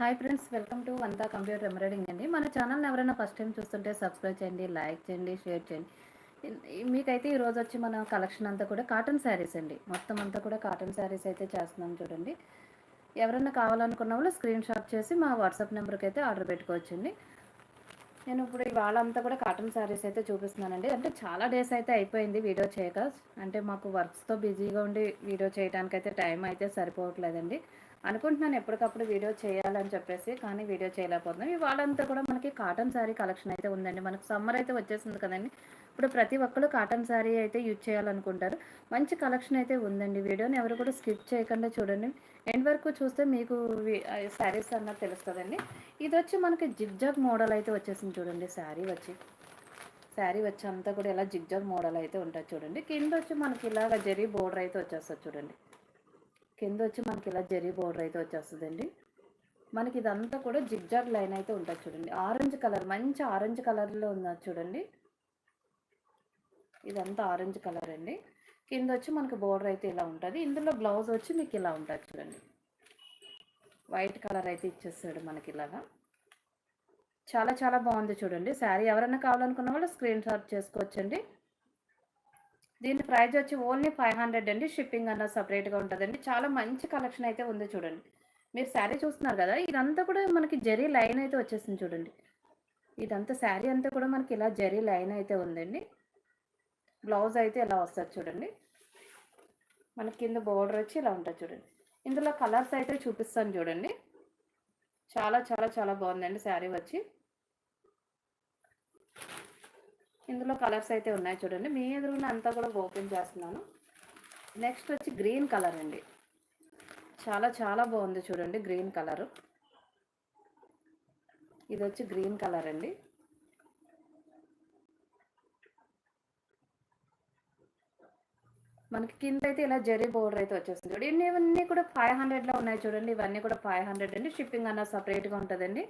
Hi friends welcome to వంతా computer embroidering అండి. మన ఛానల్ని ఎవరైనా ఫస్ట్ టైం చూస్తుంటే సబ్స్క్రైబ్ చేయండి లైక్ చేయండి షేర్ చేయండి. మీకైతే ఈరోజు వచ్చి మన కలెక్షన్ అంతా కూడా కాటన్ శారీస్ అండి. మొత్తం అంతా కూడా కాటన్ శారీస్ అయితే చేస్తున్నాం చూడండి. ఎవరైనా కావాలనుకున్న వాళ్ళు స్క్రీన్ షాట్ చేసి మా వాట్సాప్ నెంబర్కి అయితే ఆర్డర్ పెట్టుకోవచ్చండి. నేను ఇప్పుడు ఇవాళ అంతా కూడా కాటన్ శారీస్ అయితే చూపిస్తున్నానండి. అంటే చాలా డేస్ అయితే అయిపోయింది వీడియో చేయక. అంటే మాకు వర్క్స్తో బిజీగా ఉండి వీడియో చేయడానికి అయితే టైం అయితే సరిపోవట్లేదండి. అనుకుంటున్నాను ఎప్పటికప్పుడు వీడియో చేయాలని చెప్పేసి కానీ వీడియో చేయలేకపోతున్నాం. ఇవాళంతా కూడా మనకి కాటన్ శారీ కలెక్షన్ అయితే ఉందండి. మనకు సమ్మర్ అయితే వచ్చేసింది కదండి. ఇప్పుడు ప్రతి ఒక్కరు కాటన్ శారీ అయితే యూజ్ చేయాలనుకుంటారు. మంచి కలెక్షన్ అయితే ఉందండి. వీడియోని ఎవరు కూడా స్కిప్ చేయకుండా చూడండి. ఎండ్ వరకు చూస్తే మీకు శారీస్ అన్నది తెలుస్తుందండి. ఇది వచ్చి మనకి జిగ్జాగ్ మోడల్ అయితే వచ్చేసింది చూడండి. శారీ వచ్చి. శారీ వచ్చి అంతా కూడా ఇలా జిగ్జాగ్ మోడల్ అయితే ఉంటుంది చూడండి. కింద వచ్చి మనకి ఇలాగ జరీ బోర్డర్ అయితే వచ్చేస్తుంది చూడండి. కింద వచ్చి మనకి ఇలా జరీ బోర్డర్ అయితే వచ్చేస్తుందండి. మనకి ఇదంతా కూడా జిగ్జాగ్ లైన్ అయితే ఉంటుంది చూడండి. ఆరెంజ్ కలర్ మంచి ఆరెంజ్ కలర్లో ఉన్నది చూడండి. ఇదంతా ఆరెంజ్ కలర్ అండి. కింద వచ్చి మనకి బోర్డర్ అయితే ఇలా ఉంటుంది. ఇందులో బ్లౌజ్ వచ్చి మీకు ఇలా ఉంటుంది చూడండి. వైట్ కలర్ అయితే ఇచ్చేస్తాడు మనకి ఇలాగా. చాలా చాలా బాగుంది చూడండి. శారీ ఎవరైనా కావాలనుకున్న వాళ్ళు స్క్రీన్ షాట్ చేసుకోవచ్చండి. దీని ప్రైస్ వచ్చి ఓన్లీ ఫైవ్ హండ్రెడ్ అండి. షిప్పింగ్ అన్న సపరేట్గా ఉంటుందండి. చాలా మంచి కలెక్షన్ అయితే ఉంది చూడండి. మీరు శారీ చూస్తున్నారు కదా ఇదంతా కూడా మనకి జరీ లైన్ అయితే వచ్చేసింది చూడండి. ఇదంతా శారీ అంతా కూడా మనకి ఇలా జరీ లైన్ అయితే ఉందండి. బ్లౌజ్ అయితే ఇలా వస్తుంది చూడండి. మనకి కింద బోర్డర్ వచ్చి ఇలా ఉంటుంది చూడండి. ఇందులో కలర్స్ అయితే చూపిస్తాను చూడండి. చాలా చాలా చాలా బాగుందండి శారీ వచ్చి. ఇందులో కలర్స్ అయితే ఉన్నాయి చూడండి. మీ ఎదురున్న అంతా కూడా ఓపెన్ చేస్తున్నాను. నెక్స్ట్ వచ్చి గ్రీన్ కలర్ అండి. చాలా చాలా బాగుంది చూడండి గ్రీన్ కలరు ఇది వచ్చి గ్రీన్ కలర్ అండి. మనకి కింద అయితే ఇలా జరీ బోర్డర్ అయితే వచ్చేస్తుంది చూడండి. ఇవన్నీ కూడా ఫైవ్ హండ్రెడ్లో ఉన్నాయి చూడండి. ఇవన్నీ కూడా ఫైవ్ హండ్రెడ్ అండి. షిప్పింగ్ అన్న సపరేట్గా ఉంటుందండి.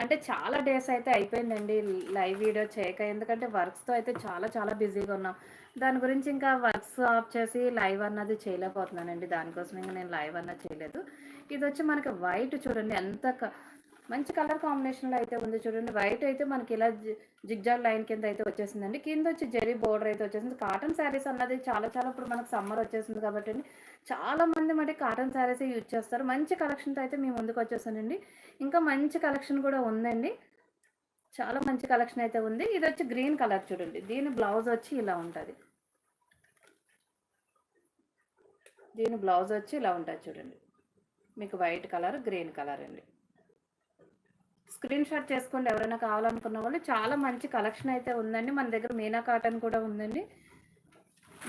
అంటే చాలా డేస్ అయితే అయిపోయిందండి లైవ్ వీడియో చేయక. ఎందుకంటే వర్క్స్తో అయితే చాలా చాలా బిజీగా ఉన్నాం. దాని గురించి ఇంకా వర్క్స్ ఆఫ్ చేసి లైవ్ అన్నది చేయలేకపోతున్నానండి. దానికోసం ఇంకా నేను లైవ్ అన్నది చేయలేదు. ఇది వచ్చి మనకి వైట్ చూడండి ఎంత మంచి కలర్ కాంబినేషన్లో అయితే ఉంది చూడండి. వైట్ అయితే మనకి ఇలా జిగ్జాగ్ లైన్ కింద అయితే వచ్చేసిందండి. కింద వచ్చి జరీ బోర్డర్ అయితే వచ్చేసింది. కాటన్ శారీస్ అన్నది చాలా చాలా ఇప్పుడు మనకు సమ్మర్ వచ్చేసింది కాబట్టి చాలా మంది మరి కాటన్ శారీస్ యూజ్ చేస్తారు. మంచి కలెక్షన్తో అయితే మేము ముందుకు వచ్చేసానండి. ఇంకా మంచి కలెక్షన్ కూడా ఉందండి. చాలా మంచి కలెక్షన్ అయితే ఉంది. ఇది వచ్చి గ్రీన్ కలర్ చూడండి. దీని బ్లౌజ్ వచ్చి ఇలా ఉంటుంది. దీని బ్లౌజ్ వచ్చి ఇలా ఉంటుంది చూడండి. మీకు వైట్ కలర్ గ్రీన్ కలర్ అండి. స్క్రీన్ షాట్ చేసుకోండి ఎవరైనా కావాలనుకున్న వాళ్ళు. చాలా మంచి కలెక్షన్ అయితే ఉందండి. మన దగ్గర మీనా కాటన్ కూడా ఉందండి.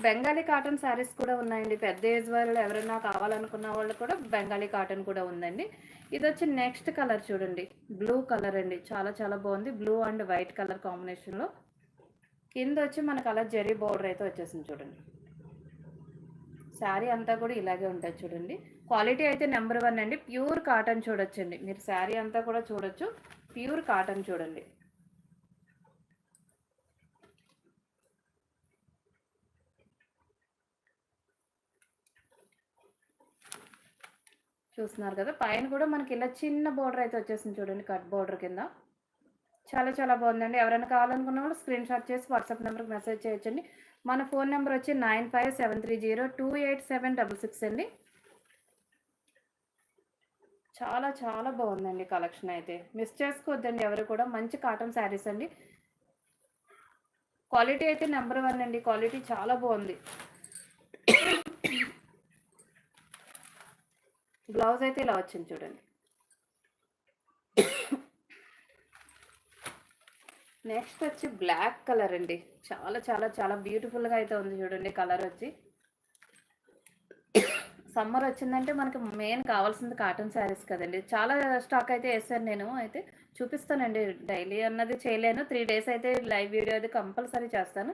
బెంగాలీ కాటన్ శారీస్ కూడా ఉన్నాయండి. పెద్ద ఏజ్ వాళ్ళు ఎవరైనా కావాలనుకున్న వాళ్ళు కూడా బెంగాలీ కాటన్ కూడా ఉందండి. ఇది వచ్చి నెక్స్ట్ కలర్ చూడండి. బ్లూ కలర్ అండి. చాలా చాలా బాగుంది. బ్లూ అండ్ వైట్ కలర్ కాంబినేషన్లో కింద వచ్చి మనకు అలా జరీ బోర్డర్ అయితే వచ్చేసింది చూడండి. శారీ అంతా కూడా ఇలాగే ఉంటుంది చూడండి. క్వాలిటీ అయితే నెంబర్ వన్ అండి. ప్యూర్ కాటన్ చూడొచ్చండి. మీరు శారీ అంతా కూడా చూడొచ్చు. ప్యూర్ కాటన్ చూడండి. చూస్తున్నారు కదా పైన కూడా మనకి ఇలా చిన్న బోర్డర్ అయితే వచ్చేసింది చూడండి కట్ బోర్డర్ కింద. చాలా చాలా బాగుందండి. ఎవరైనా కావాలనుకున్న వాళ్ళు స్క్రీన్ షాట్ చేసి వాట్సాప్ నెంబర్కి మెసేజ్ చేయొచ్చండి. మన ఫోన్ నెంబర్ వచ్చి nine five seven three zero two eight seven double six అండి. చాలా చాలా బాగుందండి కలెక్షన్ అయితే. మిస్ చేసుకోవద్దండి ఎవరు కూడా. మంచి కాటన్ శారీస్ అండి. క్వాలిటీ అయితే నెంబర్ వన్ అండి. క్వాలిటీ చాలా బాగుంది. బ్లౌజ్ అయితే ఇలా వచ్చింది చూడండి. నెక్స్ట్ వచ్చి బ్లాక్ కలర్ అండి. చాలా చాలా చాలా బ్యూటిఫుల్గా అయితే ఉంది చూడండి కలర్ వచ్చి. సమ్మర్ వచ్చిందంటే మనకి మెయిన్ కావాల్సింది కాటన్ శారీస్ కదండి. చాలా స్టాక్ అయితే వేసాను నేను. అయితే చూపిస్తానండి. డైలీ అన్నది చేయలేను. త్రీ డేస్ అయితే లైవ్ వీడియో అది కంపల్సరీ చేస్తాను.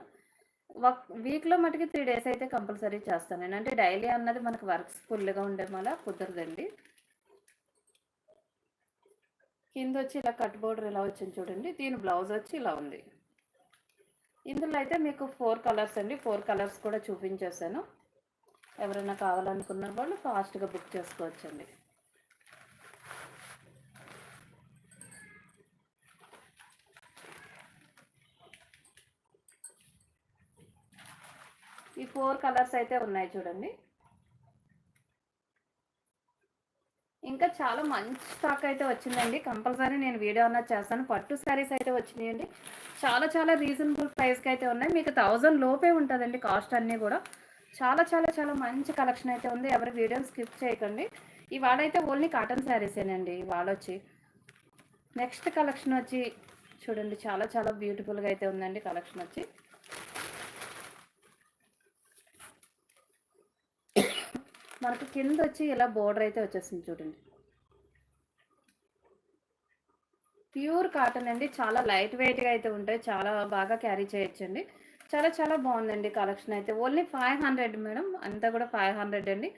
వీక్లో మటుకి త్రీ డేస్ అయితే కంపల్సరీ చేస్తాను నేను. అంటే డైలీ అన్నది మనకు వర్క్స్ ఫుల్గా ఉండే వల్ల కుదరదండి. కింద వచ్చి ఇలా కట్ బోర్డర్ ఇలా వచ్చింది చూడండి. దీని బ్లౌజ్ వచ్చి ఇలా ఉంది. ఇందులో అయితే మీకు ఫోర్ కలర్స్ అండి. ఫోర్ కలర్స్ కూడా చూపించేశాను ఎవరైనా కావాలనుకున్న వాళ్ళు ఫాస్ట్గా బుక్ చేసుకోవచ్చండి. ఈ ఫోర్ కలర్స్ అయితే ఉన్నాయి చూడండి. ఇంకా చాలా మంచి స్టాక్ అయితే వచ్చిందండి. కంపల్సరీ నేను వీడియో అన్నది చేస్తాను. పట్టు శారీస్ అయితే వచ్చినాయండి. చాలా చాలా రీజనబుల్ ప్రైస్కి అయితే ఉన్నాయి. మీకు థౌజండ్ లోపే ఉంటుందండి కాస్ట్ అన్నీ కూడా. చాలా చాలా చాలా మంచి కలెక్షన్ అయితే ఉంది. ఎవరి వీడియోని స్కిప్ చేయకండి. ఇవాళ అయితే ఓన్లీ కాటన్ శారీసేనండి ఇవాళ వచ్చి నెక్స్ట్ కలెక్షన్ వచ్చి చూడండి చాలా చాలా బ్యూటిఫుల్గా అయితే ఉందండి కలెక్షన్ వచ్చి. మనకు కింద వచ్చి ఇలా బోర్డర్ అయితే వచ్చేసింది చూడండి. ప్యూర్ కాటన్ అండి. చాలా లైట్ వెయిట్గా అయితే ఉంటాయి. చాలా బాగా క్యారీ చేయొచ్చండి. చాలా చాలా బాగుందండి కలెక్షన్ అయితే. Only five hundred madam. అంతా కూడా ఫైవ్ హండ్రెడ్ అండి.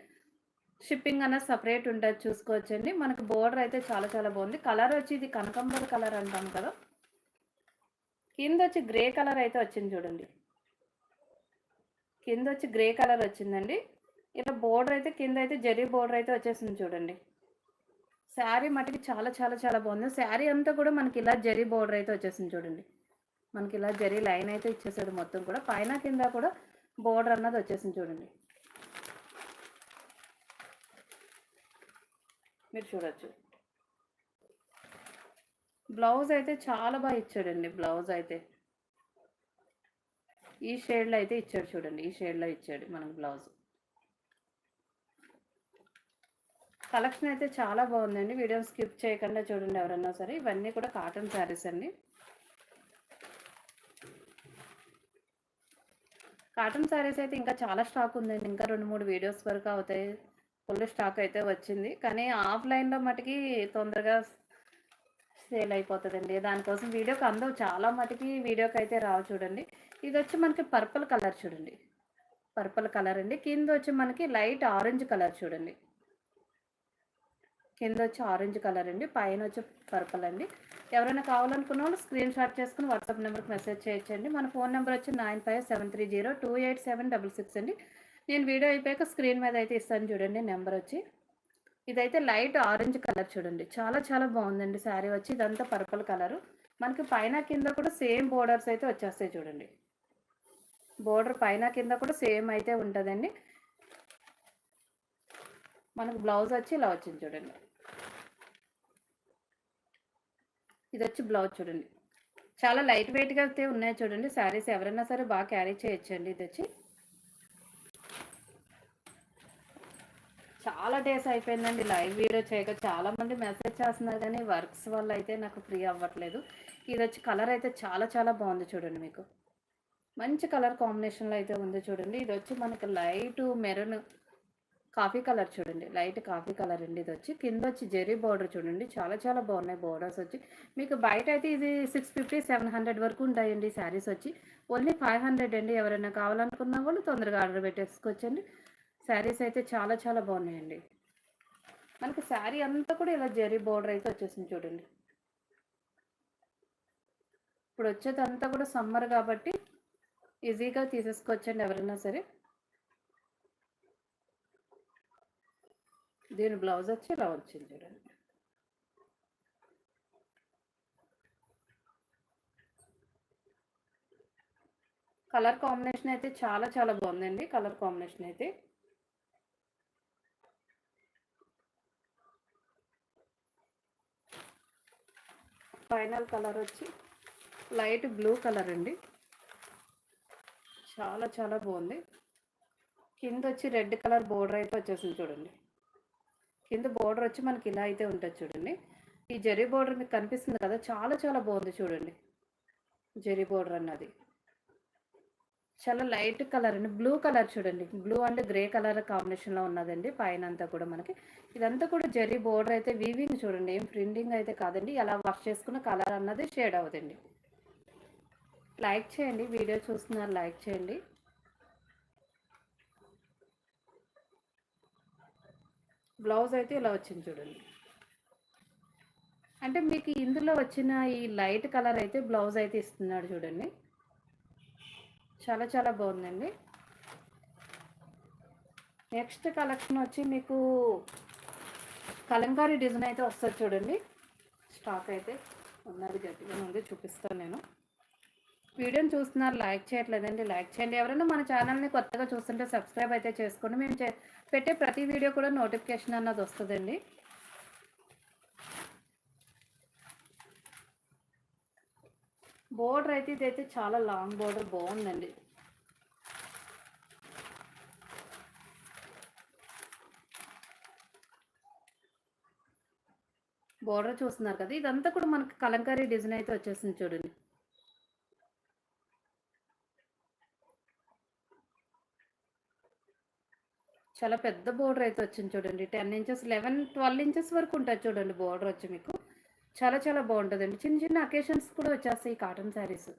షిప్పింగ్ అన్న సపరేట్ ఉంటుంది చూసుకోవచ్చండి. మనకు బోర్డర్ అయితే చాలా చాలా బాగుంది. కలర్ వచ్చి ఇది కనకంబర కలర్ అంటాం కదా. కింద వచ్చి గ్రే కలర్ అయితే వచ్చింది చూడండి. కింద వచ్చి గ్రే కలర్ వచ్చిందండి. ఇలా బోర్డర్ అయితే కింద అయితే జరీ బోర్డర్ అయితే వచ్చేసింది చూడండి. శారీ మటుకి చాలా చాలా చాలా బాగుంది. శారీ అంతా కూడా మనకి ఇలా జరీ బోర్డర్ అయితే వచ్చేసింది చూడండి. మనకి ఇలా జరి లైన్ అయితే ఇచ్చేసాడు మొత్తం కూడా. పైన కింద కూడా బోర్డర్ అన్నది వచ్చేసింది చూడండి. మీరు చూడొచ్చు. బ్లౌజ్ అయితే చాలా బాగా ఇచ్చాడండి బ్లౌజ్ అయితే. ఈ షేడ్లో అయితే ఇచ్చాడు చూడండి ఈ షేడ్లో ఇచ్చాడు మనకు బ్లౌజ్. కలెక్షన్ అయితే చాలా బాగుందండి. వీడియో స్కిప్ చేయకుండా చూడండి ఎవరన్నా సరే. ఇవన్నీ కూడా కాటన్ శారీస్ అండి. కాటన్ శారీస్ అయితే ఇంకా చాలా స్టాక్ ఉందండి ఇంకా రెండు మూడు వీడియోస్ వరకు అవుతాయి. ఫుల్ స్టాక్ అయితే వచ్చింది. కానీ ఆఫ్లైన్లో మటుకి తొందరగా సేల్ అయిపోతుందండి. దానికోసం వీడియోకి అందవు. చాలా మటుకి వీడియోకి అయితే రావు చూడండి. ఇది వచ్చి మనకి పర్పుల్ కలర్ చూడండి. పర్పుల్ కలర్ అండి. కింద వచ్చి మనకి లైట్ ఆరెంజ్ కలర్ చూడండి. కింద వచ్చి ఆరెంజ్ కలర్ అండి పైన వచ్చి పర్పుల్ అండి. ఎవరైనా కావాలనుకున్న వాళ్ళు స్క్రీన్ షాట్ చేసుకుని వాట్సాప్ నెంబర్కి మెసేజ్ చేయొచ్చండి. మన ఫోన్ నెంబర్ వచ్చి nine five seven three zero two eight seven double six అండి. నేను వీడియో అయిపోయాక స్క్రీన్ మీద అయితే ఇస్తాను చూడండి నెంబర్ వచ్చి. ఇదైతే లైట్ ఆరెంజ్ కలర్ చూడండి. చాలా చాలా బాగుందండి శారీ వచ్చి ఇదంతా పర్పుల్ కలరు. మనకి పైన కింద కూడా సేమ్ బోర్డర్స్ అయితే వచ్చేస్తాయి చూడండి. బోర్డర్ పైన కింద కూడా సేమ్ అయితే ఉంటుందండి. మనకు బ్లౌజ్ వచ్చి ఇలా వచ్చింది చూడండి. ఇది వచ్చి బ్లౌజ్ చూడండి. చాలా లైట్ వెయిట్గా అయితే ఉన్నాయి చూడండి. శారీస్ ఎవరైనా సరే బాగా క్యారీ చేయొచ్చండి ఇది వచ్చి. చాలా డేస్ అయిపోయిందండి లైవ్ వీడియో చేయక. చాలా మంది మెసేజ్ చేస్తున్నారు కానీ వర్క్స్ వల్ల అయితే నాకు ఫ్రీ అవ్వట్లేదు. ఇది వచ్చి కలర్ అయితే చాలా చాలా బాగుంది చూడండి మీకు. మంచి కలర్ కాంబినేషన్లో అయితే ఉంది చూడండి. ఇది వచ్చి మనకు లైట్ మెరూన్ కాఫీ కలర్ చూడండి లైట్ కాఫీ కలర్ అండి ఇది వచ్చి కింద వచ్చి జెరీ బార్డర్ చూడండి చాలా చాలా బాగున్నాయి బార్డర్స్ వచ్చి. మీకు బయట అయితే ఇది సిక్స్ ఫిఫ్టీ సెవెన్ హండ్రెడ్ వరకు ఉంటాయండి శారీస్ వచ్చి. ఓన్లీ ఫైవ్ హండ్రెడ్ అండి ఎవరైనా కావాలనుకున్న వాళ్ళు తొందరగా ఆర్డర్ పెట్టేసుకోవచ్చండి శారీస్ అయితే చాలా చాలా బాగున్నాయండి. మనకి శారీ అంతా కూడా ఇలా జెరీ బార్డర్ అయితే వచ్చేసింది చూడండి. ఇప్పుడు వచ్చేదంతా కూడా సమ్మర్ కాబట్టి ఈజీగా తీసేసుకోవచ్చండి ఎవరైనా సరే. దీని బ్లౌజ్ వచ్చి ఇలా వచ్చింది చూడండి. కలర్ కాంబినేషన్ అయితే చాలా చాలా బాగుందండి కలర్ కాంబినేషన్ అయితే. ఫైనల్ కలర్ వచ్చి లైట్ బ్లూ కలర్ అండి. చాలా చాలా బాగుంది. కింద వచ్చి రెడ్ కలర్ బోర్డర్ అయితే వచ్చేసింది చూడండి. కింద బోర్డర్ వచ్చి మనకి ఇలా అయితే ఉంటుంది చూడండి. ఈ జరీ బోర్డర్ మీకు కనిపిస్తుంది కదా చాలా చాలా బాగుంది చూడండి. జరీ బోర్డర్ అన్నది. చాలా లైట్ కలర్ అండి బ్లూ కలర్ చూడండి. బ్లూ అండ్ గ్రే కలర్ కాంబినేషన్లో ఉన్నదండి పైన అంతా కూడా మనకి. ఇదంతా కూడా జరీ బోర్డర్ అయితే వీవింగ్ చూడండి ఏం ప్రింటింగ్ అయితే కాదండి. ఎలా వాష్ చేసుకున్న కలర్ అన్నది షేడ్ అవుతుంది. లైక్ చేయండి వీడియో చూస్తున్నారు లైక్ చేయండి. బ్లౌజ్ అయితే ఇలా వచ్చింది చూడండి. అంటే మీకు ఇందులో వచ్చిన ఈ లైట్ కలర్ అయితే బ్లౌజ్ అయితే ఇస్తున్నాడు చూడండి. చాలా చాలా బాగుందండి. నెక్స్ట్ కలెక్షన్ వచ్చి మీకు కలంకారీ డిజైన్ అయితే వస్తుంది చూడండి. స్టాక్ అయితే ఉన్నది గట్టిగా ఉంది చూపిస్తాను నేను. వీడియోని చూస్తున్నారు లైక్ చేయట్లేదండి లైక్ చేయండి. ఎవరైనా మన ఛానల్ని కొత్తగా చూస్తుంటే సబ్స్క్రైబ్ అయితే చేసుకోండి. మేము చే- పెట్టే ప్రతి వీడియో కూడా నోటిఫికేషన్ అన్నది వస్తుందండి. బోర్డర్ అయితే ఇదైతే చాలా లాంగ్ బోర్డర్ బాగుందండి. బోర్డర్ చూస్తున్నారు కదా ఇదంతా కూడా మనకి కలంకారీ డిజైన్ అయితే వచ్చేసింది చూడండి. చాలా పెద్ద బోర్డర్ అయితే వచ్చింది చూడండి. Ten inches eleven twelve inches వరకు ఉంటుంది చూడండి బోర్డర్ వచ్చి మీకు. చాలా చాలా బాగుంటుందండి. చిన్న చిన్న అకేషన్స్ కూడా వచ్చేస్తాయి కాటన్ శారీస్.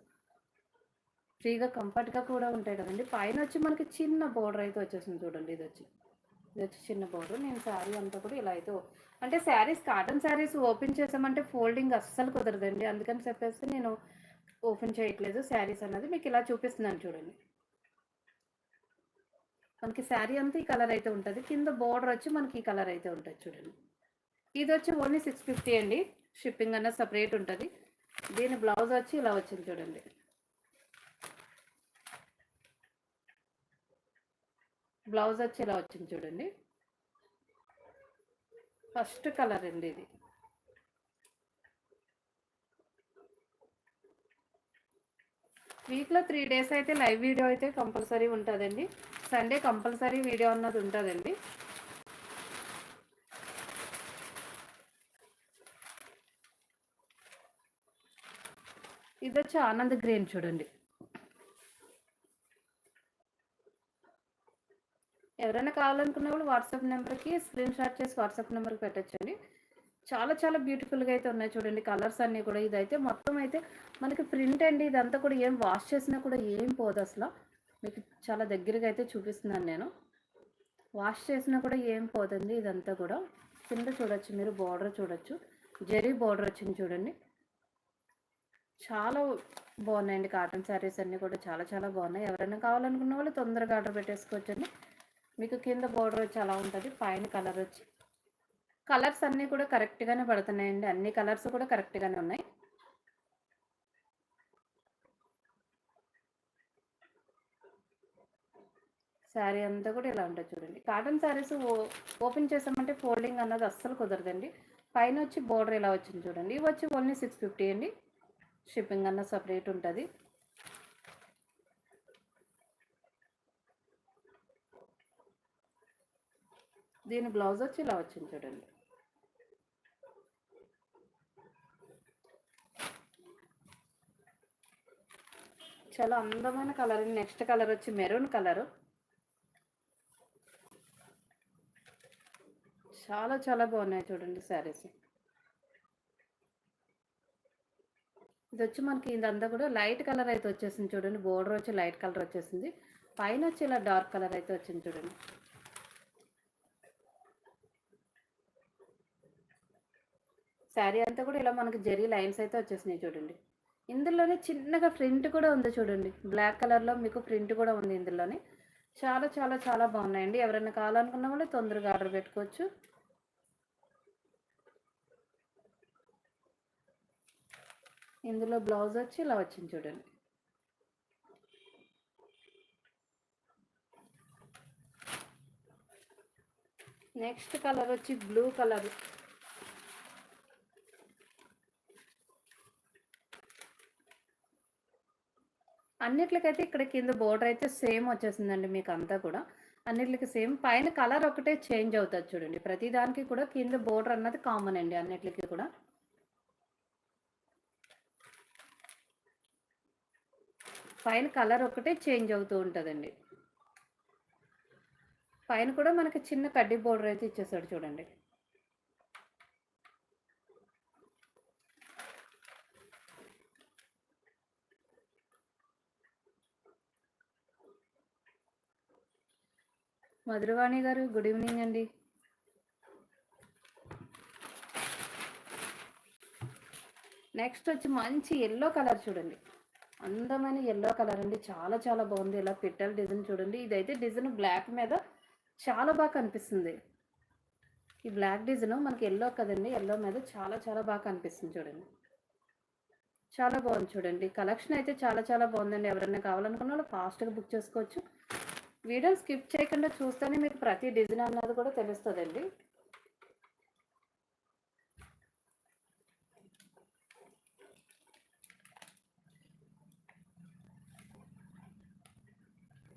ఫ్రీగా కంఫర్ట్గా కూడా ఉంటాయి కదండి. పైన వచ్చి మనకి చిన్న బోర్డర్ అయితే వచ్చేసింది చూడండి. ఇది వచ్చి ఇది వచ్చి చిన్న బోర్డర్. నేను శారీ అంతా కూడా ఇలా అయితే అంటే శారీస్ కాటన్ శారీస్ ఓపెన్ చేసామంటే ఫోల్డింగ్ అస్సలు కుదరదండి. అందుకని చెప్పేసి నేను ఓపెన్ చేయట్లేదు శారీస్ అన్నది. మీకు ఇలా చూపిస్తున్నాను చూడండి. మనకి శారీ అంతా ఈ కలర్ అయితే ఉంటుంది. కింద బోర్డర్ వచ్చి మనకి ఈ కలర్ అయితే ఉంటుంది చూడండి. ఇది వచ్చి ఓన్లీ సిక్స్ ఫిఫ్టీ అండి. షిప్పింగ్ అన్న సపరేట్ ఉంటుంది. దీని బ్లౌజ్ వచ్చి ఇలా వచ్చింది చూడండి. బ్లౌజ్ వచ్చి ఇలా వచ్చింది చూడండి. ఫస్ట్ కలర్ అండి ఇది. వీక్లో త్రీ డేస్ అయితే లైవ్ వీడియో అయితే కంపల్సరీ ఉంటుందండి. సండే కంపల్సరీ వీడియో అన్నది ఉంటుందండి. ఇది వచ్చి ఆనంద్ గ్రీన్ చూడండి. ఎవరైనా కావాలనుకున్న వాళ్ళు వాట్సాప్ నెంబర్కి స్క్రీన్ షాట్ చేసి వాట్సాప్ నెంబర్కి పెట్టచ్చండి. చాలా చాలా బ్యూటిఫుల్గా అయితే ఉన్నాయి చూడండి. కలర్స్ అన్నీ కూడా ఇదైతే మొత్తం అయితే మనకి ప్రింట్ అండి. ఇదంతా కూడా ఏం వాష్ చేసినా కూడా ఏం పోదు అసలు. మీకు చాలా దగ్గరగా అయితే చూపిస్తున్నాను నేను. వాష్ చేసినా కూడా ఏం పోదండి ఇదంతా కూడా. కింద చూడొచ్చు మీరు బార్డర్ చూడొచ్చు. జెరీ బార్డర్ వచ్చింది చూడండి. చాలా బాగున్నాయండి కాటన్ శారీస్ అన్నీ కూడా. చాలా చాలా బాగున్నాయి. ఎవరైనా కావాలనుకున్న వాళ్ళు తొందరగా ఆర్డర్ పెట్టేసుకోవచ్చండి. మీకు కింద బార్డర్ వచ్చి అలా ఉంటుంది. పైన కలర్ వచ్చి. కలర్స్ అన్నీ కూడా కరెక్ట్గానే పడుతున్నాయండి. అన్ని కలర్స్ కూడా కరెక్ట్గానే ఉన్నాయి. శారీ అంతా కూడా ఇలా ఉంటుంది చూడండి. కాటన్ శారీస్ ఓపెన్ చేసామంటే ఫోల్డింగ్ అన్నది అస్సలు కుదరదండి. పైన వచ్చి బోర్డర్ ఇలా వచ్చింది చూడండి. ఇవి వచ్చి ఓన్లీ సిక్స్ ఫిఫ్టీ అండి. షిప్పింగ్ అన్న సపరేట్ ఉంటుంది. దీని బ్లౌజ్ వచ్చి ఇలా వచ్చింది చూడండి. చాలా అందమైన కలర్ నెక్స్ట్ కలర్ వచ్చి మెరూన్ కలర్. చాలా చాలా బాగున్నాయి చూడండి శారీస్. ఇది వచ్చి మనకి ఇదంతా కూడా లైట్ కలర్ అయితే వచ్చేసింది చూడండి. బోర్డర్ వచ్చి లైట్ కలర్ వచ్చేసింది. పైన వచ్చి ఇలా డార్క్ కలర్ అయితే వచ్చింది చూడండి. శారీ అంతా కూడా ఇలా మనకి జరీ లైన్స్ అయితే వచ్చేసినాయి చూడండి. ఇందులోనే చిన్నగా ప్రింట్ కూడా ఉంది చూడండి. బ్లాక్ కలర్లో మీకు ప్రింట్ కూడా ఉంది ఇందులోనే. చాలా చాలా చాలా బాగున్నాయండి. ఎవరైనా కావాలనుకున్న వాళ్ళు తొందరగా ఆర్డర్ పెట్టుకోవచ్చు. ఇందులో బ్లౌజ్ వచ్చి ఇలా వచ్చింది చూడండి. నెక్స్ట్ కలర్ వచ్చి బ్లూ కలర్. అన్నిట్లకైతే ఇక్కడ కింద బోర్డర్ అయితే సేమ్ వచ్చేసిందండి మీకు అంతా కూడా. అన్నిట్లకి సేమ్ పైన కలర్ ఒకటే చేంజ్ అవుతుంది చూడండి. ప్రతి దానికి కూడా కింద బోర్డర్ అన్నది కామన్ అండి అన్నిట్లకి కూడా. పైన కలర్ ఒకటే చేంజ్ అవుతూ ఉంటుందండి. పైన కూడా మనకి చిన్న కడ్డీ బోర్డర్ అయితే ఇచ్చేసాడు చూడండి. మధురవాణి గారు గుడ్ ఈవినింగ్ అండి. నెక్స్ట్ వచ్చి మంచి ఎల్లో కలర్ చూడండి. అందమైన ఎల్లో కలర్ అండి. చాలా చాలా బాగుంది. ఇలా పెట్టాలి డిజైన్ చూడండి. ఇదైతే డిజైన్ బ్లాక్ మీద చాలా బాగా కనిపిస్తుంది. ఈ బ్లాక్ డిజైన్ మనకి ఎల్లో కదండి. ఎల్లో మీద చాలా చాలా బాగా కనిపిస్తుంది చూడండి. చాలా బాగుంది చూడండి. కలెక్షన్ అయితే చాలా చాలా బాగుందండి. ఎవరైనా కావాలనుకున్న వాళ్ళు ఫాస్ట్గా బుక్ చేసుకోవచ్చు. వీడియో స్కిప్ చేయకుండా చూస్తేనే మీకు ప్రతి డిజైన్ అన్నది కూడా తెలుస్తుందండి.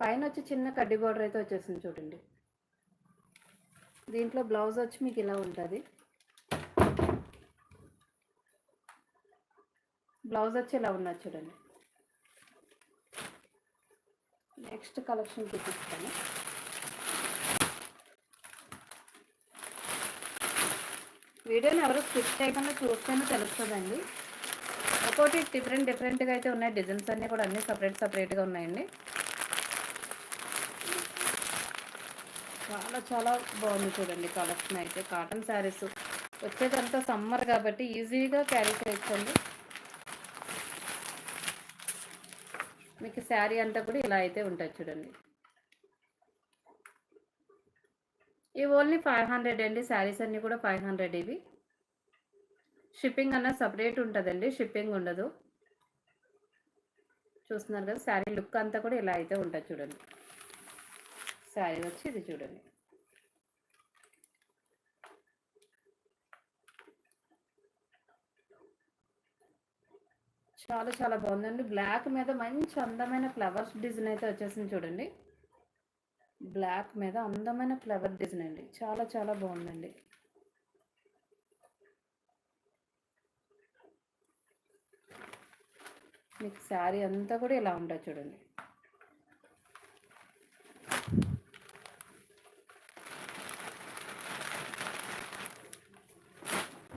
పైన వచ్చి చిన్న కడ్డీ బార్డర్ అయితే వచ్చేసింది చూడండి. దీంట్లో బ్లౌజ్ వచ్చి మీకు ఇలా ఉంటుంది. బ్లౌజ్ వచ్చి ఇలా ఉన్నది చూడండి. నెక్స్ట్ కలెక్షన్ చూపిస్తాను. వీడియోని ఎవరు స్కిప్ చేయకుండా చూస్తేనే తెలుస్తుందండి. ఒక్కోటి డిఫరెంట్ డిఫరెంట్గా అయితే ఉన్నాయి. డిజైన్స్ అన్నీ కూడా అన్నీ సపరేట్ సపరేట్గా ఉన్నాయండి. చాలా చాలా బాగుంది చూడండి కలెక్షన్ అయితే. కాటన్ శారీస్ వచ్చేదంతా సమ్మర్ కాబట్టి ఈజీగా క్యారీ చేయొచ్చండి. మీకు శారీ అంతా కూడా ఇలా అయితే ఉంటుంది చూడండి. ఇవి ఓన్లీ ఫైవ్ హండ్రెడ్ అండి. శారీస్ అన్నీ కూడా ఫైవ్ హండ్రెడ్ ఇవి. షిప్పింగ్ అన్న సపరేట్ ఉంటుందండి. షిప్పింగ్ ఉండదు. చూస్తున్నారు కదా శారీ లుక్ అంతా కూడా ఇలా అయితే ఉంటుంది చూడండి. శారీ వచ్చి ఇది చూడండి. చాలా చాలా బాగుందండి బ్లాక్ మీద మంచి అందమైన ఫ్లవర్స్ డిజైన్ అయితే వచ్చేసింది చూడండి. బ్లాక్ మీద అందమైన ఫ్లవర్ డిజైన్ అండి. చాలా చాలా బాగుందండి. మీకు శారీ అంతా కూడా ఇలా ఉంటుంది చూడండి.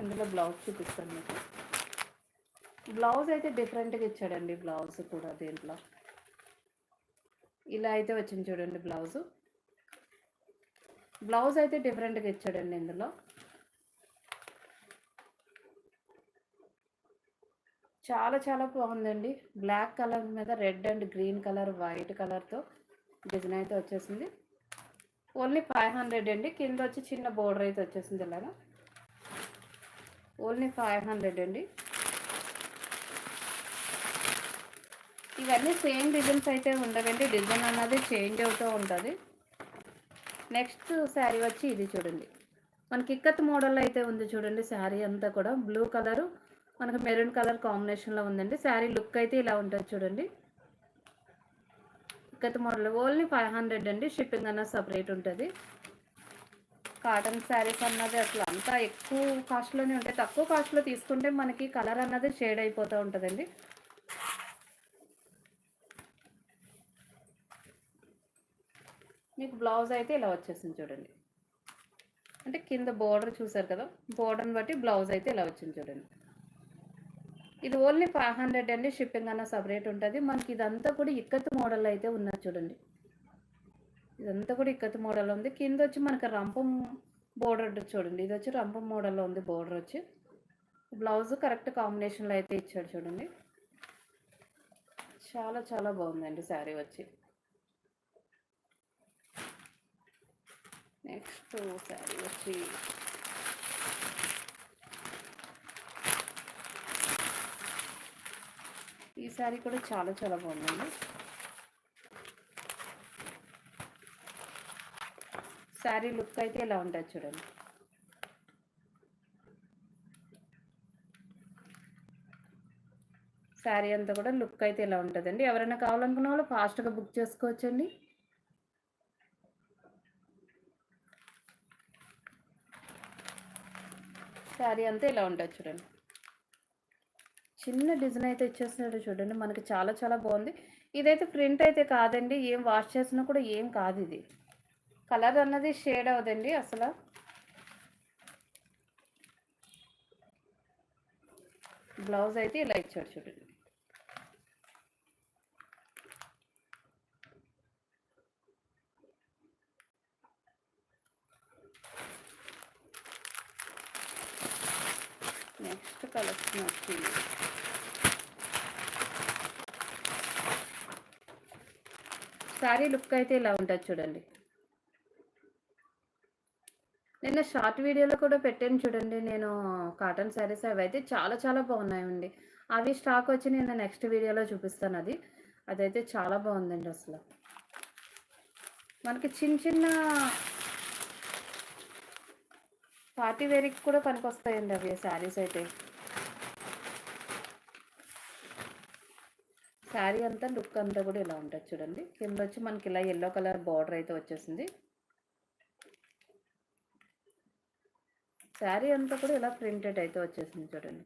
ఇందులో బ్లౌజ్ చూపిస్తాను మీకు. బ్లౌజ్ అయితే డిఫరెంట్గా ఇచ్చాడండి బ్లౌజ్ కూడా దీంట్లో. ఇలా అయితే వచ్చింది చూడండి బ్లౌజు. బ్లౌజ్ అయితే డిఫరెంట్గా ఇచ్చాడండి ఇందులో. చాలా చాలా బాగుందండి. బ్లాక్ కలర్ మీద red and green colour white కలర్తో డిజైన్ అయితే వచ్చేసింది. ఓన్లీ ఫైవ్ హండ్రెడ్ అండి. కింద వచ్చి చిన్న బోర్డర్ అయితే వచ్చేసింది ఇలాగా. ఓన్లీ ఫైవ్ హండ్రెడ్ అండి. ఇవన్నీ సేమ్ డిజైన్స్ అయితే ఉండవండి డిజైన్ అన్నది చేంజ్ అవుతూ ఉంటుంది. నెక్స్ట్ శారీ వచ్చి ఇది చూడండి. మనకి ఇక్కత్ మోడల్ అయితే ఉంది చూడండి శారీ అంతా కూడా. బ్లూ కలరు మనకు మెరూన్ కలర్ కాంబినేషన్లో ఉందండి. శారీ లుక్ అయితే ఇలా ఉంటుంది చూడండి. Ikat model only five hundred అండి. షిప్పింగ్ అన్నది సపరేట్ ఉంటుంది. కాటన్ శారీస్ అన్నది అసలు అంతా ఎక్కువ కాస్ట్లోనే ఉంటాయి. తక్కువ కాస్ట్లో తీసుకుంటే మనకి కలర్ అన్నది షేడ్ అయిపోతూ ఉంటుందండి. మీకు బ్లౌజ్ అయితే ఇలా వచ్చేసింది చూడండి. అంటే కింద బోర్డర్ చూసారు కదా? బోర్డర్ని బట్టి బ్లౌజ్ అయితే ఇలా వచ్చింది చూడండి. ఇది ఓన్లీ ఫైవ్ హండ్రెడ్ అండి షిప్పింగ్ అన్న సపరేట్ ఉంటుంది. మనకి ఇదంతా కూడా ఇక్కత్ మోడల్ అయితే ఉన్నది చూడండి. ఇదంతా కూడా ఇక్కత్ మోడల్ ఉంది. కింద వచ్చి మనకి రంపం బోర్డర్ చూడండి. ఇది వచ్చి రంపం మోడల్లో ఉంది బోర్డర్ వచ్చి. బ్లౌజ్ కరెక్ట్ కాంబినేషన్లో అయితే ఇచ్చాడు చూడండి. చాలా చాలా బాగుందండి శారీ వచ్చి. నెక్స్ట్ శారీ వచ్చి ఈ శారీ కూడా చాలా చాలా బాగుందండి. శారీ లుక్ అయితే ఇలా ఉంటుంది చూడండి. శారీ అంతా కూడా లుక్ అయితే ఇలా ఉంటుందండి. ఎవరైనా కావాలనుకున్న వాళ్ళు ఫాస్ట్గా బుక్ చేసుకోవచ్చండి. శారీ అంతా ఇలా ఉంటుంది చూడండి. చిన్న డిజైన్ అయితే ఇచ్చేస్తున్నాడు చూడండి. మనకి చాలా చాలా బాగుంది. ఇదైతే ప్రింట్ అయితే కాదండి. ఏం వాష్ చేసినా కూడా ఏం కాదు ఇది. కలర్ అన్నది షేడ్ అవదండి అసలు. బ్లౌజ్ అయితే ఇలా ఇచ్చాడు చూడండి. నెక్స్ట్ కలెక్షన్ వచ్చి శారీ లుక్ అయితే ఇలా ఉంటుంది చూడండి. నిన్న షార్ట్ వీడియోలో కూడా పెట్టాను చూడండి నేను కాటన్ శారీస్ అవి అయితే చాలా చాలా బాగున్నాయండి. అవి స్టాక్ వచ్చి నేను నెక్స్ట్ వీడియోలో చూపిస్తాను అది. అదైతే చాలా బాగుందండి అసలు. మనకి చిన్న చిన్న పార్టీ వేర్కి కూడా పనికొస్తాయండి అవి శారీస్ అయితే. శారీ అంతా లుక్ అంతా కూడా ఇలా ఉంటుంది చూడండి. కింద వచ్చి మనకి ఇలా ఎల్లో కలర్ బార్డర్ అయితే వచ్చేసింది. శారీ అంతా కూడా ఇలా ప్రింటెడ్ అయితే వచ్చేసింది చూడండి.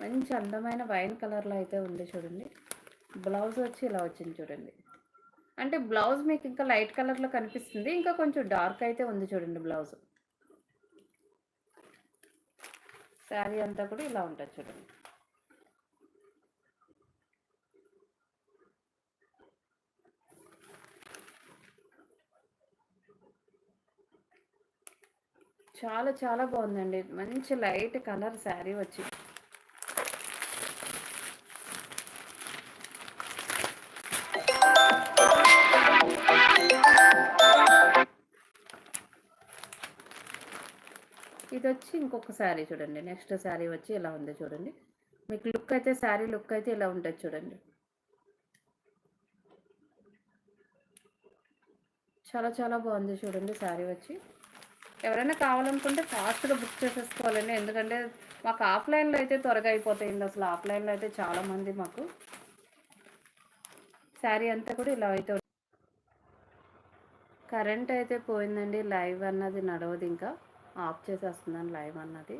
మంచి అందమైన వైన్ కలర్లో అయితే ఉంది చూడండి. బ్లౌజ్ వచ్చి ఇలా వచ్చింది చూడండి. అంటే బ్లౌజ్ మీకు ఇంకా లైట్ కలర్లో కనిపిస్తుంది. ఇంకా కొంచెం డార్క్ అయితే ఉంది చూడండి బ్లౌజ్ శారీ అంతా కూడా ఇలా ఉంటుంది చూడండి. చాలా చాలా బాగుందండి. మంచి లైట్ కలర్ శారీ వచ్చింది ఇది వచ్చి ఇంకొక శారీ చూడండి. నెక్స్ట్ శారీ వచ్చి ఇలా ఉంది చూడండి. మీకు లుక్ అయితే శారీ లుక్ అయితే ఇలా ఉంటుంది చూడండి. చాలా చాలా బాగుంది చూడండి శారీ వచ్చి. ఎవరైనా కావాలనుకుంటే ఫాస్ట్గా బుక్ చేసేసుకోవాలండి. ఎందుకంటే మాకు ఆఫ్లైన్లో అయితే త్వరగా అయిపోతాయింది అసలు ఆఫ్లైన్లో అయితే చాలామంది మాకు శారీ అంతా కూడా ఇలా అయితే కరెంట్ అయితే పోయిందండి. లైవ్ అన్నది నడవదు ఇంకా. ఆఫ్ చేసేస్తున్నాను లైవ్ అన్నది.